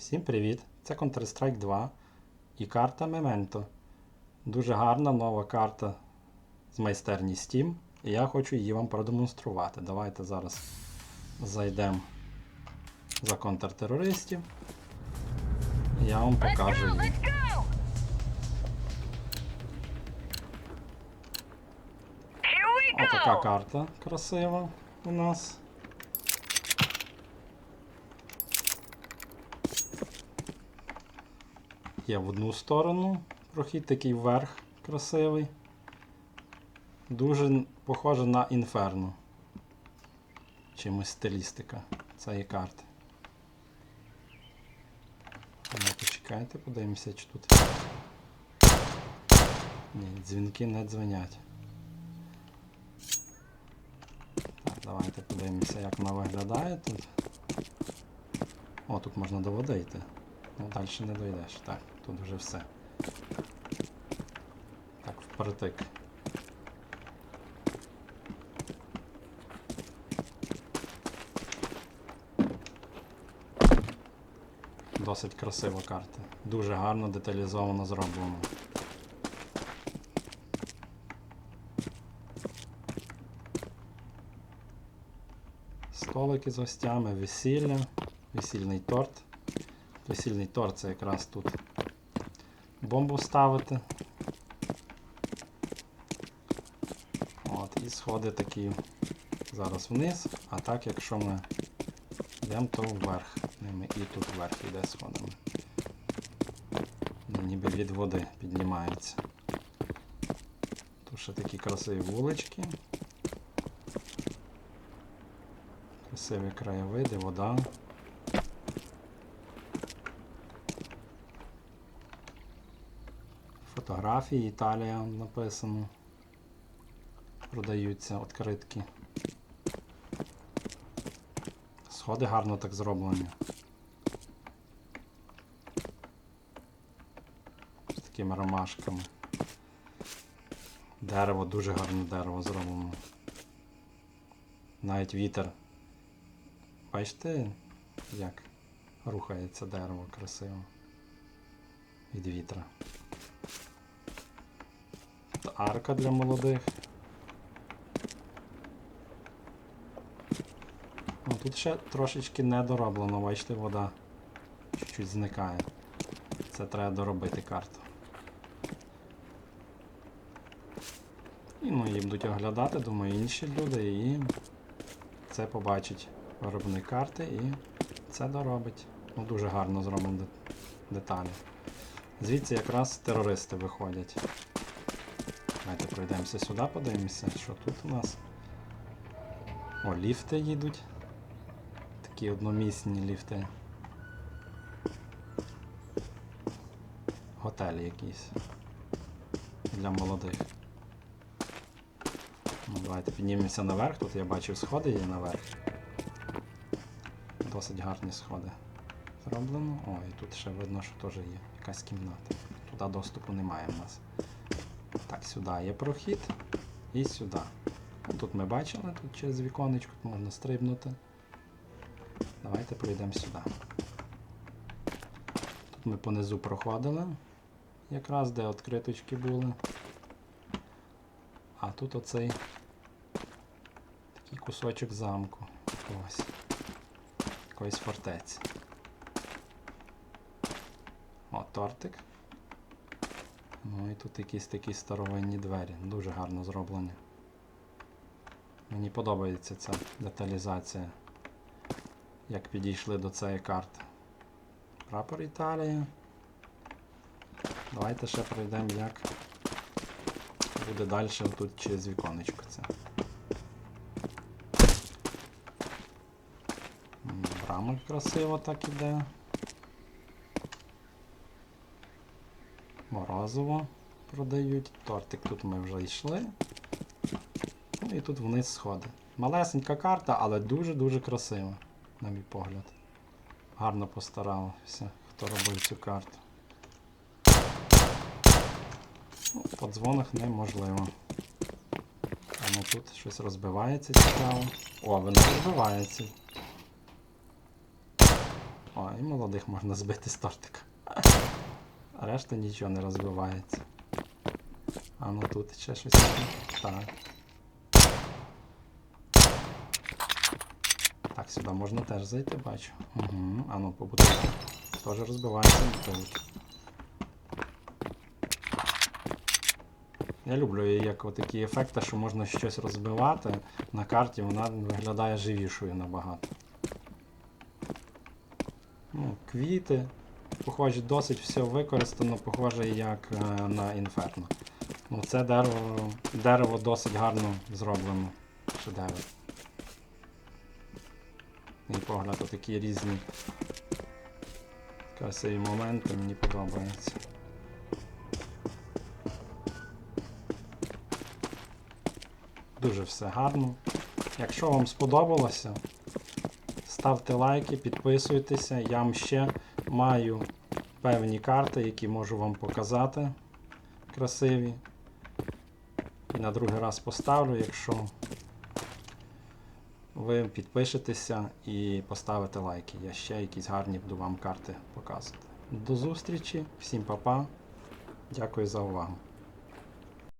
Всім привіт! Це Counter-Strike 2 і карта Memento. Дуже гарна нова карта з майстерні Steam. І я хочу її вам продемонструвати. Давайте зараз зайдемо за контртерористів. Я вам покажу її. Отака карта красива у нас. Є в одну сторону прохід такий вверх красивий. Дуже похоже на інферно. Чимось стилістика цієї карти. Ну, почекайте, подивимося, чи тут. Ні, дзвінки не дзвенять. Так, давайте подивимося, як вона виглядає тут. О, тут можна до йти. Ну, далі не дойдеш. Так, тут вже все. Так, впритик. Досить красива карта. Дуже гарно деталізовано зроблено. Столики з гостями, весілля, весільний торт. Весільний торт це якраз тут бомбу ставити. От, і сходи такі зараз вниз, а так якщо ми йдемо, то вверх. Ними і тут вверх йде сходами. Ну, Ніби від води піднімається. Тут ще такі красиві вулички. Красиві краєвиди, вода. Фотографії Італія написано. Продаються відкритки. Сходи гарно так зроблені. З такими ромашками. Дерево, дуже гарне дерево зроблено. Навіть вітер. Бачите, як рухається дерево красиво від вітра. Арка для молодих. Ну, тут ще трошечки недороблено, бачите, вода чуть-чуть зникає. Це треба доробити карту. І ну, її будуть оглядати, думаю, інші люди і це побачить виробник карти і це доробить. Ну, дуже гарно зроблено деталі. Звідси якраз терористи виходять. Давайте пройдемося сюди, подивимося, що тут у нас. О, ліфти їдуть. Такі одномісні ліфти. Готелі якісь. Для молодих. Ну, давайте піднімемося наверх. Тут я бачив сходи є наверх. Досить гарні сходи. Зроблено. О, і тут ще видно, що теж є якась кімната. Туди доступу немає в нас. Так, сюди є прохід і сюди. Ну, Тут ми бачили, тут через віконечко можна стрибнути. Давайте пройдемо сюди. Тут ми понизу проходили, якраз де відкриточки були. А тут оцей такий кусочок замку. Ось. Якоїсь фортеці. О, тортик. Ну і тут якісь такі старовинні двері. Дуже гарно зроблені. Мені подобається ця деталізація. Як підійшли до цієї карти. Прапор Італії. Давайте ще пройдемо як буде далі тут через віконечко це. М, красиво так іде. Морозиво продають. Тортик тут ми вже йшли. Ну і тут вниз сходи. Малесенька карта, але дуже-дуже красива, на мій погляд. Гарно постарався, хто робив цю карту. Ну, по дзвонах неможливо. А ну тут щось розбивається цікаво. О, воно розбивається. О, і молодих можна збити з тортика. Решта нічого не розбивається. А ну тут ще щось. Так. Так, сюди можна теж зайти, бачу. Угу. А ну, по. Теж розбивається бутилки. Я люблю її як такі ефекти, що можна щось розбивати на карті, вона виглядає живішою набагато. Ну, квіти. Похоже, досить все використано, похоже, як е, на інферно. Ну, це дерево, дерево досить гарно зроблено. Шедевр. Мій погляд, такі різні красиві моменти, мені подобається. Дуже все гарно. Якщо вам сподобалося, ставте лайки, підписуйтеся. Я вам ще маю певні карти, які можу вам показати. Красиві. І на другий раз поставлю, якщо ви підпишетеся і поставите лайки. Я ще якісь гарні буду вам карти показувати. До зустрічі, всім па-па. Дякую за увагу.